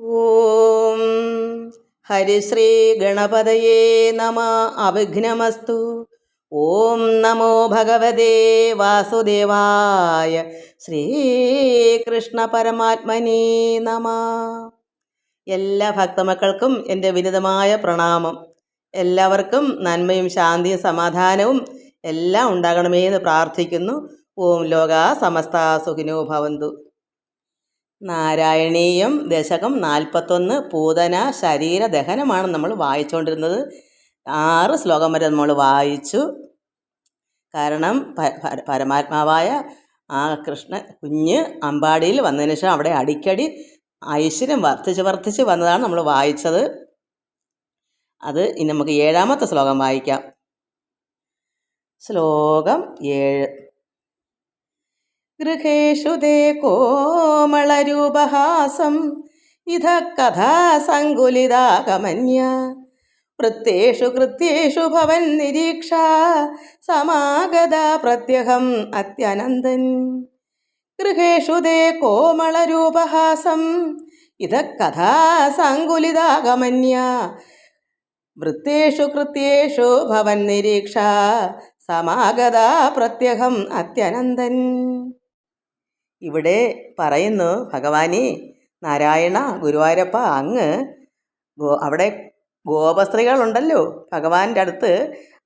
ഓം ഹരിശ്രീ ഗണപതയേ നമ. അവിഘ്നമസ്തു. ഓം നമോ ഭഗവതേ വാസുദേവായ ശ്രീകൃഷ്ണ പരമാത്മനേ നമ. എല്ലാ ഭക്തമക്കൾക്കും എന്റെ വിനിതമായ പ്രണാമം. എല്ലാവർക്കും നന്മയും ശാന്തിയും സമാധാനവും എല്ലാം ഉണ്ടാകണമേ എന്ന് പ്രാർത്ഥിക്കുന്നു. ഓം ലോക സമസ്ത സുഖിനോ ഭവന്തു. നാരായണീയം ദശകം നാൽപ്പത്തൊന്ന് പൂതന ശരീര ദഹനമാണ് നമ്മൾ വായിച്ചുകൊണ്ടിരുന്നത് ആറ് ശ്ലോകം വരെ നമ്മൾ വായിച്ചു. കാരണം പരമാത്മാവായ ആ കൃഷ്ണ കുഞ്ഞ് അമ്പാടിയിൽ വന്നതിന് ശേഷം അവിടെ അടിക്കടി ഐശ്വര്യം വർദ്ധിച്ച് വർദ്ധിച്ച് വന്നതാണ് നമ്മൾ വായിച്ചത്. അത് ഇനി നമുക്ക് ഏഴാമത്തെ ശ്ലോകം വായിക്കാം. ശ്ലോകം ഏഴ്. ഗൃഹേഷു തേ കോമളരൂപഹാസം. ഇത കഥാ സങ്കുലിതാകമന്യ വൃത്തേഷു കൃത്യേഷു ഭവൻ നിരീക്ഷ. സമാഗത പ്രത്യഹം അത്യനന്ദൻ ഗൃഹേഷു തേ കോമളരൂപഹാസം. ഇത കഥാ സങ്കുലിതാകമന്യ വൃത്തേഷു കൃത്യേഷു ഭവൻ നിരീക്ഷ. സമാഗത പ്രത്യഹം അത്യനന്ദൻ ഇവിടെ പറയുന്നു ഭഗവാനെ നാരായണ ഗുരുവായൂരപ്പ അങ്ങ് അവിടെ ഗോപസ്ത്രീകളുണ്ടല്ലോ. ഭഗവാന്റെ അടുത്ത്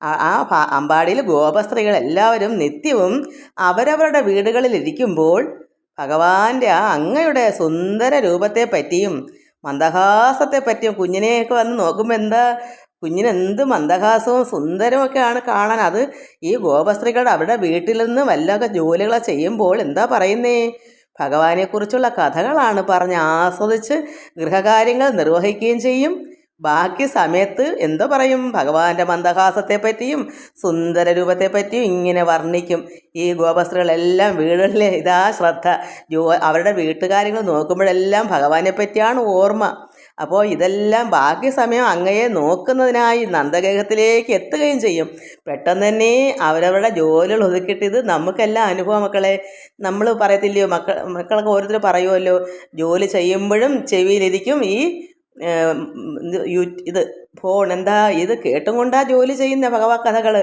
ആ- അമ്പാടിയിൽ ഗോപസ്ത്രീകൾ എല്ലാവരും നിത്യവും അവരവരുടെ വീടുകളിലിരിക്കുമ്പോൾ ഭഗവാന്റെ ആ അങ്ങയുടെ സുന്ദര രൂപത്തെ പറ്റിയും മന്ദഹാസത്തെ പറ്റിയും കുഞ്ഞിനെയൊക്കെ വന്ന് നോക്കുമ്പോൾ എന്താ കുഞ്ഞിന് എന്ത് മന്ദഹാസവും സുന്ദരമൊക്കെയാണ് കാണാൻ. അത് ഈ ഗോപസ്ത്രീകളുടെ അവരുടെ വീട്ടിൽ നിന്ന് വല്ലൊക്കെ ജോലികളെ ചെയ്യുമ്പോൾ എന്താ പറയുന്നേ? ഭഗവാനെക്കുറിച്ചുള്ള കഥകളാണ് പറഞ്ഞ് ആസ്വദിച്ച് ഗൃഹകാര്യങ്ങൾ നിർവഹിക്കുകയും ചെയ്യും. ബാക്കി സമയത്ത് എന്തോ പറയും? ഭഗവാന്റെ മന്ദഹാസത്തെ പറ്റിയും സുന്ദര രൂപത്തെ പറ്റിയും ഇങ്ങനെ വർണിക്കും. ഈ ഗോപസ്ത്രീകളെല്ലാം വീടുകളിലെ ഇതാ ശ്രദ്ധ. അവരുടെ വീട്ടുകാര്യങ്ങൾ നോക്കുമ്പോഴെല്ലാം ഭഗവാനെ പറ്റിയാണ് ഓർമ്മ. അപ്പോൾ ഇതെല്ലാം ബാക്കി സമയം അങ്ങയെ നോക്കുന്നതിനായി നന്ദഗേഹത്തിലേക്ക് എത്തുകയും ചെയ്യും. പെട്ടെന്ന് തന്നെ അവരവരുടെ ജോലികൾ ഒതുക്കിയിട്ട് ഇത് നമുക്കെല്ലാം അനുഭവം മക്കളെ. നമ്മൾ പറയത്തില്ലയോ? മക്കൾ മക്കളൊക്കെ ഓരോരുത്തർ പറയുമല്ലോ ജോലി ചെയ്യുമ്പോഴും ചെവിയിലിരിക്കും ഈ ഇത് ഫോൺ എന്താ ഇത് കേട്ടും കൊണ്ടാ ജോലി ചെയ്യുന്ന ഭഗവാ കഥകൾ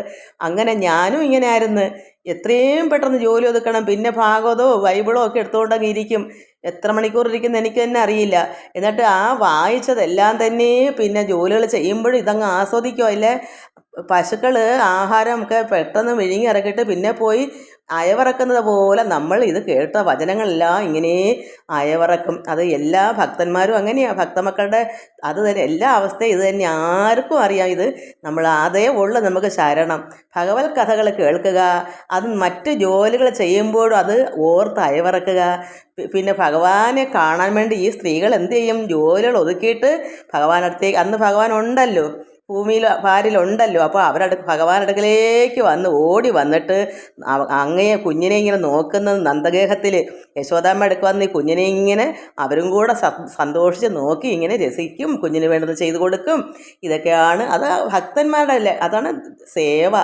അങ്ങനെ ഞാനും ഇങ്ങനെ ആയിരുന്നു. എത്രയും പെട്ടെന്ന് ജോലി ഒതുക്കണം. പിന്നെ ഭാഗവതോ ബൈബിളോ ഒക്കെ എടുത്തുകൊണ്ടങ്ങ് ഇരിക്കും. എത്ര മണിക്കൂർ ഇരിക്കുന്ന എനിക്ക് തന്നെ അറിയില്ല. എന്നിട്ട് ആ വായിച്ചതെല്ലാം തന്നെ പിന്നെ ജോലികൾ ചെയ്യുമ്പോഴും ഇതങ്ങ് ആസ്വദിക്കുമോ അല്ലേ പശുക്കൾ ആഹാരമൊക്കെ പെട്ടെന്ന് വിഴുങ്ങി ഇറക്കിയിട്ട് പിന്നെ പോയി അയവിറക്കുന്നത് പോലെ നമ്മൾ ഇത് കേട്ട വചനങ്ങളെല്ലാം ഇങ്ങനെ അയവിറക്കും. അത് എല്ലാ ഭക്തന്മാരും അങ്ങനെയാണ് ഭക്തമക്കളുടെ അത് തന്നെ എല്ലാ അവസ്ഥയും ഇത് തന്നെ. ആർക്കും അറിയാം ഇത് നമ്മൾ അതേ ഉള്ളു നമുക്ക് ശരണം. ഭഗവത് കഥകൾ കേൾക്കുക. അത് മറ്റ് ജോലികൾ ചെയ്യുമ്പോഴും അത് ഓർത്ത് അയവിറക്കുക. പിന്നെ ഭഗവാനെ കാണാൻ വേണ്ടി ഈ സ്ത്രീകൾ എന്ത് ചെയ്യും? ജോലികൾ ഒതുക്കിയിട്ട് ഭഗവാനടുത്തേക്ക് അന്ന് ഭഗവാൻ ഉണ്ടല്ലോ. ഭൂമിയിൽ ഭാര്യയിലുണ്ടല്ലോ. അപ്പോൾ അവരുടെ ഭഗവാനടുക്കലേക്ക് വന്ന് ഓടി വന്നിട്ട് അങ്ങയെ കുഞ്ഞിനെ ഇങ്ങനെ നോക്കുന്നത് നന്ദഗേഹത്തിൽ യശോദാമ്മ അടുക്ക് വന്ന് ഈ കുഞ്ഞിനെ ഇങ്ങനെ അവരും കൂടെ സന്തോഷിച്ച് നോക്കി ഇങ്ങനെ രസിക്കും കുഞ്ഞിന് വേണ്ടത് ചെയ്തു കൊടുക്കും. ഇതൊക്കെയാണ് അത് ഭക്തന്മാരുടെ അല്ലേ അതാണ് സേവ.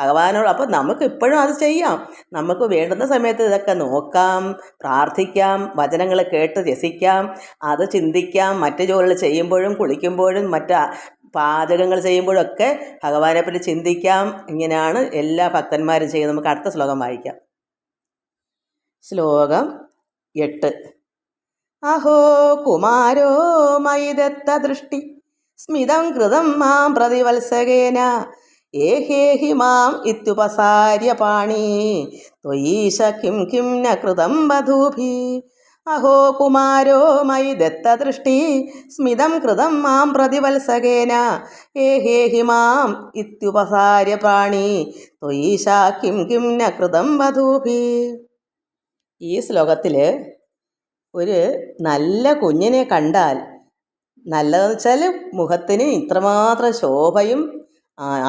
ഭഗവാനോട് അപ്പോൾ നമുക്ക് ഇപ്പോഴും അത് ചെയ്യാം. നമുക്ക് വേണ്ടുന്ന സമയത്ത് ഇതൊക്കെ നോക്കാം പ്രാർത്ഥിക്കാം വചനങ്ങൾ കേട്ട് രസിക്കാം അത് ചിന്തിക്കാം മറ്റ് ജോലികൾ ചെയ്യുമ്പോഴും കുളിക്കുമ്പോഴും മറ്റ് പാചകങ്ങൾ ചെയ്യുമ്പോഴൊക്കെ ഭഗവാനെ പറ്റി ചിന്തിക്കാം. ഇങ്ങനെയാണ് എല്ലാ ഭക്തന്മാരും ചെയ്യുന്നത്. നമുക്ക് അടുത്ത ശ്ലോകം വായിക്കാം. ശ്ലോകം എട്ട്. അഹോ കുമാരോ മൈദത്ത ദൃഷ്ടി. സ്മിതം കൃതം മാം പ്രതിവത്സകേന. ഏഹേഹി മാം ഇത്യുപസാര്യ പാണി ത്വയീശ കിം കിം ന കൃതം വധൂഭി. അഹോ കുമാരോ മയി ദത്തദൃഷ്ടി സ്മിതം കൃതം മാം പ്രതിവത്സകേന. ഹേ ഹേ ഹി മാം ഇത്യുപസാര്യ പ്രാണി ത്വീശാ കിം കിം ന കൃതം വധൂഭി. ഈ ശ്ലോകത്തിൽ ഒരു നല്ല കുഞ്ഞിനെ കണ്ടാൽ നല്ലതെന്ന് വെച്ചാൽ മുഖത്തിന് ഇത്രമാത്രം ശോഭയും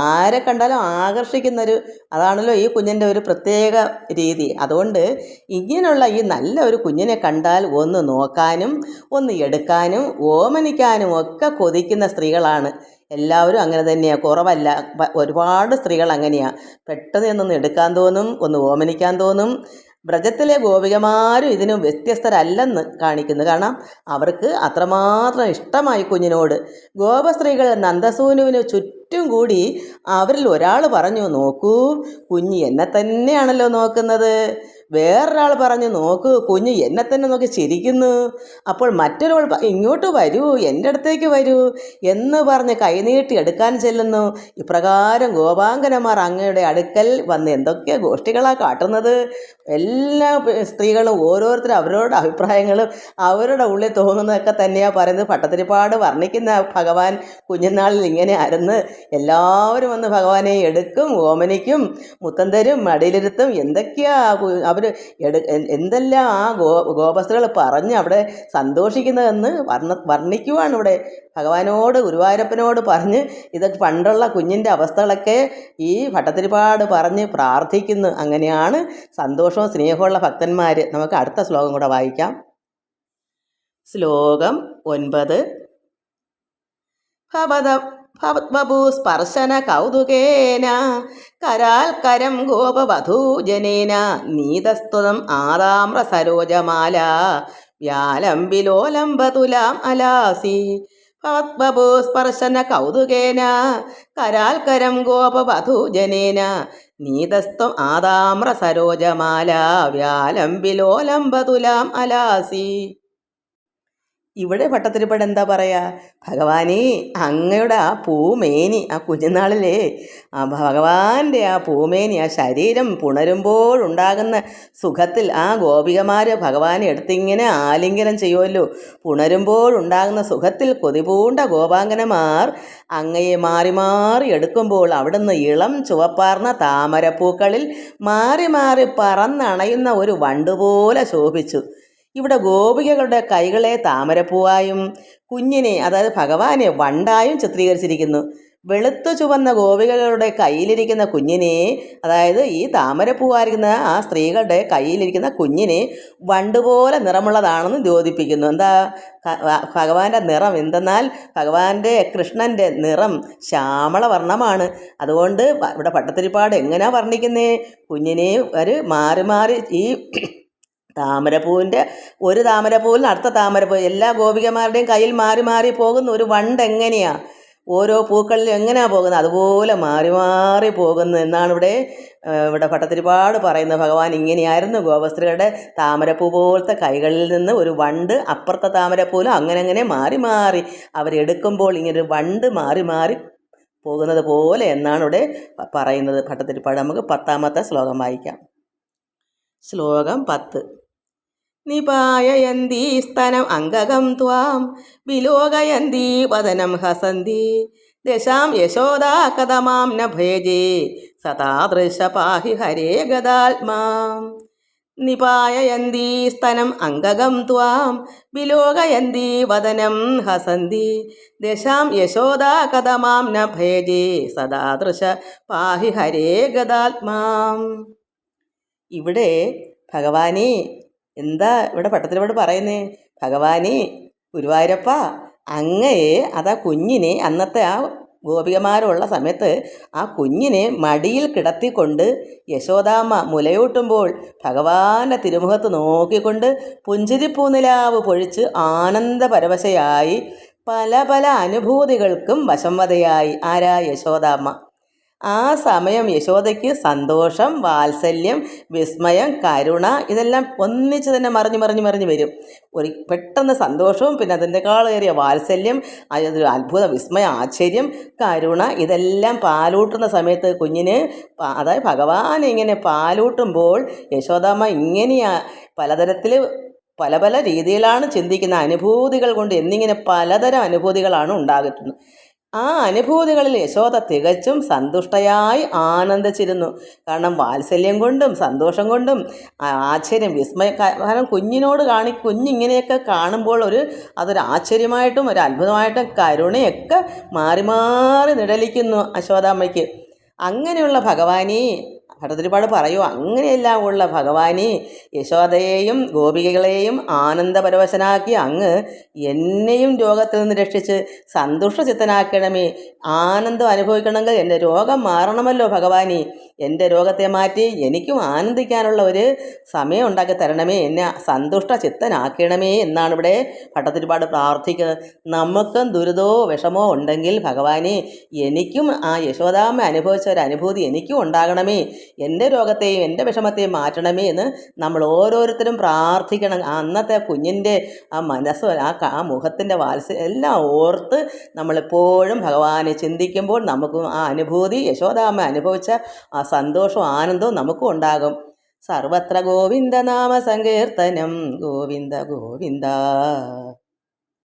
ആരെ കണ്ടാലും ആകർഷിക്കുന്നൊരു അതാണല്ലോ ഈ കുഞ്ഞിന്റെ ഒരു പ്രത്യേക രീതി. അതുകൊണ്ട് ഇങ്ങനെയുള്ള ഈ നല്ല ഒരു കുഞ്ഞിനെ കണ്ടാൽ ഒന്ന് നോക്കാനും ഒന്ന് എടുക്കാനും ഓമനിക്കാനും ഒക്കെ കൊതിക്കുന്ന സ്ത്രീകളാണ്. എല്ലാവരും അങ്ങനെ തന്നെയാണ് കുറവല്ല. ഒരുപാട് സ്ത്രീകൾ അങ്ങനെയാണ് പെട്ടെന്ന് ഒന്ന് എടുക്കാൻ തോന്നും ഒന്ന് ഓമനിക്കാൻ തോന്നും വ്രജത്തിലെ ഗോപികമാരും ഇതിന് വ്യത്യസ്തരല്ലെന്ന് കാണിക്കുന്നു. കാരണം അവർക്ക് അത്രമാത്രം ഇഷ്ടമായി കുഞ്ഞിനോട്. ഗോപസ്ത്രീകൾ നന്ദസൂനുവിന് ചുറ്റും കൂടി അവരിൽ ഒരാൾ പറഞ്ഞു നോക്കൂ കുഞ്ഞ് എന്നെ തന്നെയാണല്ലോ നോക്കുന്നത്. വേറൊരാൾ പറഞ്ഞു നോക്ക് കുഞ്ഞ് എന്നെ തന്നെ നോക്കി ചിരിക്കുന്നു. അപ്പോൾ മറ്റൊരാൾ ഇങ്ങോട്ട് വരൂ എന്റെ അടുത്തേക്ക് വരൂ എന്ന് പറഞ്ഞ് കൈനീട്ടി എടുക്കാൻ ചെല്ലുന്നു. ഇപ്രകാരം ഗോപാങ്കനമാർ അങ്ങയുടെ അടുക്കൽ വന്ന് എന്തൊക്കെ ഗോഷ്ടികളാണ് കാട്ടുന്നത്. എല്ലാ സ്ത്രീകളും ഓരോരുത്തരും അവരുടെ അഭിപ്രായങ്ങളും അവരുടെ ഉള്ളിൽ തോന്നുന്നതൊക്കെ തന്നെയാണ് പറയുന്നത്. പട്ടത്തിരിപ്പാട് വർണിക്കുന്ന ഭഗവാൻ കുഞ്ഞുനാളിൽ ഇങ്ങനെ ആയിരുന്നു എല്ലാവരും വന്ന് ഭഗവാനെ എടുക്കും ഓമനിക്കും മുത്തന്തരും മടിയിലിരുത്തും. എന്തൊക്കെയാ എന്തെല്ലാം ആ ഗോ ഗോപസ്ഥകൾ പറഞ്ഞ് അവിടെ സന്തോഷിക്കുന്നതെന്ന് വർണ വർണിക്കുവാണ് ഇവിടെ ഭഗവാനോട് ഗുരുവായൂരപ്പനോട് പറഞ്ഞ് ഇതൊക്കെ പണ്ടുള്ള കുഞ്ഞിന്റെ അവസ്ഥകളൊക്കെ ഈ ഭട്ടത്തിരിപ്പാട് പറഞ്ഞ് പ്രാർത്ഥിക്കുന്നു. അങ്ങനെയാണ് സന്തോഷവും സ്നേഹമുള്ള ഭക്തന്മാർ നമുക്ക് അടുത്ത ശ്ലോകം കൂടെ വായിക്കാം. ശ്ലോകം ഒൻപത്. ഭവത്വഭൂ സ്പർശന കൗതുകേന കരാൽക്കരം ഗോപവധൂജനേന നീതസ്തുതം ആദാമ്ര സരോജമാല വ്യാലംബിലോലംബതുലാം അലാസി. ഭവത്വഭൂ സ്പർശന കൗതുകേന കരാൽക്കരം ഗോപവധൂജനേന നീതസ്ത്വം ആദാമ്ര സരോജമാല വ്യാലംബിലോലംബതുലാം അലാസി. ഇവിടെ ഭട്ടത്തിരിപ്പട് എന്താ പറയുക ഭഗവാനെ അങ്ങയുടെ ആ പൂമേനി ആ കുഞ്ഞുനാളിലെ ആ ഭഗവാന്റെ ആ പൂമേനി ആ ശരീരം പുണരുമ്പോഴുണ്ടാകുന്ന സുഖത്തിൽ ആ ഗോപികമാർ ഭഗവാനെ എടുത്തിങ്ങനെ ആലിംഗനം ചെയ്യുമല്ലോ പുണരുമ്പോഴുണ്ടാകുന്ന സുഖത്തിൽ കൊതിപൂണ്ട ഗോപാങ്കനമാർ അങ്ങയെ മാറി മാറി എടുക്കുമ്പോൾ അവിടുന്ന് ഇളം ചുവപ്പാർന്ന താമരപ്പൂക്കളിൽ മാറി മാറി പറന്നണയുന്ന ഒരു വണ്ടുപോലെ ശോഭിച്ചു. ഇവിടെ ഗോപികകളുടെ കൈകളെ താമരപ്പൂവായും കുഞ്ഞിനെ അതായത് ഭഗവാനെ വണ്ടായും ചിത്രീകരിച്ചിരിക്കുന്നു. വെളുത്തു ചുവന്ന ഗോപികകളുടെ കയ്യിലിരിക്കുന്ന കുഞ്ഞിനെ അതായത് ഈ താമരപ്പൂവായിരിക്കുന്ന ആ സ്ത്രീകളുടെ കയ്യിലിരിക്കുന്ന കുഞ്ഞിനെ വണ്ടുപോലെ നിറമുള്ളതാണെന്ന് ദ്യോതിപ്പിക്കുന്നു. എന്താ? ഭഗവാന്റെ നിറം എന്തെന്നാൽ ഭഗവാന്റെ കൃഷ്ണന്റെ നിറം ശ്യാമള വർണമാണ് അതുകൊണ്ട് ഇവിടെ പട്ടത്തിരിപ്പാട് എങ്ങനെയാണ് വർണിക്കുന്നേ? കുഞ്ഞിനെ ഒരു മാറി മാറി ഈ താമരപ്പൂവിന്റെ ഒരു താമരപ്പൂവിൽ അടുത്ത താമരപ്പൂ എല്ലാ ഗോപികമാരുടെയും കയ്യിൽ മാറി മാറി പോകുന്ന ഒരു വണ്ട് എങ്ങനെയാണ് ഓരോ പൂക്കളിൽ എങ്ങനെയാണ് പോകുന്നത്? അതുപോലെ മാറി മാറി പോകുന്നു എന്നാണ് ഇവിടെ ഇവിടെ ഭട്ടത്തിരിപ്പാട് പറയുന്നത്. ഭഗവാൻ ഇങ്ങനെയായിരുന്നു ഗോപസ്ത്രീകളുടെ താമരപ്പൂ പോലത്തെ കൈകളിൽ നിന്ന് ഒരു വണ്ട് അപ്പുറത്തെ താമരപ്പൂലും അങ്ങനെ അങ്ങനെ മാറി മാറി അവരെടുക്കുമ്പോൾ ഇങ്ങനൊരു വണ്ട് മാറി മാറി പോകുന്നത് പോലെ എന്നാണ് ഇവിടെ പറയുന്നത് ഭട്ടത്തിരിപ്പാട് നമുക്ക് പത്താമത്തെ ശ്ലോകം വായിക്കാം. ശ്ലോകം പത്ത്. നിപായയന്തി സ്തനം അംഗകം ത്വാം വിലോകയന്തി വദനം ഹസന്തി. ദശാം യശോദാ കഥമാം ന ഭേജേ സതാദൃശ പാഹി ഹരേ ഗതാത്മാം നിപായയന്തി സ്തനം അംഗകം ത്വാം വിലോകയന്തി വദനം ഹസന്തി. ദശാം യശോദാ കഥമാം ന ഭേജേ സദാദൃശ പാഹി ഹരേ ഗതാത്മാം ഇവിടെ ഭഗവാനെ എന്താ ഇവിടെ പട്ടത്തിലോട് പറയുന്നേ? ഭഗവാനെ ഗുരുവായൂരപ്പ അങ്ങയെ അതാ കുഞ്ഞിനെ അന്നത്തെ ആ ഗോപികമാരുള്ള സമയത്ത് ആ കുഞ്ഞിനെ മടിയിൽ കിടത്തിക്കൊണ്ട് യശോദാമ്മ മുലയൂട്ടുമ്പോൾ ഭഗവാന്റെ തിരുമുഖത്ത് നോക്കിക്കൊണ്ട് പുഞ്ചിരിപ്പൂനിലാവ് പൊഴിച്ച് ആനന്ദപരവശയായി പല പല അനുഭൂതികൾക്കും വശംവതയായി. ആരാ യശോദാമ്മ? ആ സമയം യശോദയ്ക്ക് സന്തോഷം വാത്സല്യം വിസ്മയം കരുണ ഇതെല്ലാം ഒന്നിച്ച് തന്നെ മറിഞ്ഞ് മറിഞ്ഞ് മറിഞ്ഞ് വരും. ഒരു പെട്ടെന്ന് സന്തോഷവും പിന്നെ അതിന്റെക്കാളേറിയ വാത്സല്യം അതൊരു അത്ഭുത വിസ്മയം ആശ്ചര്യം കരുണ ഇതെല്ലാം പാലൂട്ടുന്ന സമയത്ത് കുഞ്ഞിന് അതായത് ഭഗവാൻ ഇങ്ങനെ പാലൂട്ടുമ്പോൾ യശോദാമ്മ ഇങ്ങനെയാ പലതരത്തിൽ പല പല രീതിയിലാണ് ചിന്തിക്കുന്ന അനുഭൂതികൾ കൊണ്ട് എന്നിങ്ങനെ പലതരം അനുഭൂതികളാണ് ഉണ്ടാകുന്നത്. ആ അനുഭൂതികളിൽ യശോദ തികച്ചും സന്തുഷ്ടയായി ആനന്ദിച്ചിരുന്നു. കാരണം വാത്സല്യം കൊണ്ടും സന്തോഷം കൊണ്ടും ആശ്ചര്യം വിസ്മയ കാരണം കുഞ്ഞിനോട് കാണി കുഞ്ഞിങ്ങനെയൊക്കെ കാണുമ്പോൾ ഒരു അതൊരു ആശ്ചര്യമായിട്ടും ഒരു അത്ഭുതമായിട്ടും കരുണയൊക്കെ മാറി മാറി നിഴലിക്കുന്നു അശോദാമ്മയ്ക്ക്. അങ്ങനെയുള്ള ഭഗവാനെ ഭട്ടതിരിപ്പാട് പറയൂ. അങ്ങനെയെല്ലാം ഉള്ള ഭഗവാനെ യശോദയെയും ഗോപികകളെയും ആനന്ദപരവശനാക്കി അങ്ങ് എന്നെയും രോഗത്തിൽ നിന്ന് രക്ഷിച്ച് സന്തുഷ്ടചിത്തനാക്കണമേ. ആനന്ദം അനുഭവിക്കണമെങ്കിൽ എന്റെ രോഗം മാറണമല്ലോ ഭഗവാനെ. എന്റെ രോഗത്തെ മാറ്റി എനിക്കും ആനന്ദിക്കാനുള്ള ഒരു സമയം ഉണ്ടാക്കി തരണമേ. എന്നെ സന്തുഷ്ട ചിത്തനാക്കണമേ എന്നാണ് ഇവിടെ ഭട്ടതിരിപ്പാട് പ്രാർത്ഥിക്കുന്നത്. നമുക്കും ദുരിതമോ വിഷമോ ഉണ്ടെങ്കിൽ ഭഗവാനെ എനിക്കും ആ യശോദാമ്മ അനുഭവിച്ച ഒരു അനുഭൂതി എനിക്കും ഉണ്ടാകണമേ. എന്റെ രോഗത്തെയും എന്റെ വിഷമത്തെയും മാറ്റണമേ എന്ന് നമ്മൾ ഓരോരുത്തരും പ്രാർത്ഥിക്കണം. അന്നത്തെ കുഞ്ഞിന്റെ ആ മനസ്സ് ആ ആ മുഖത്തിന്റെ വാത്സല്യം എല്ലാം ഓർത്ത് നമ്മളെപ്പോഴും ഭഗവാനെ ചിന്തിക്കുമ്പോൾ നമുക്കും ആ അനുഭൂതി യശോദാമ്മ അനുഭവിച്ച ആ സന്തോഷവും ആനന്ദവും നമുക്കും ഉണ്ടാകും. സർവത്ര ഗോവിന്ദ നാമ സങ്കീർത്തനം. ഗോവിന്ദ ഗോവിന്ദ.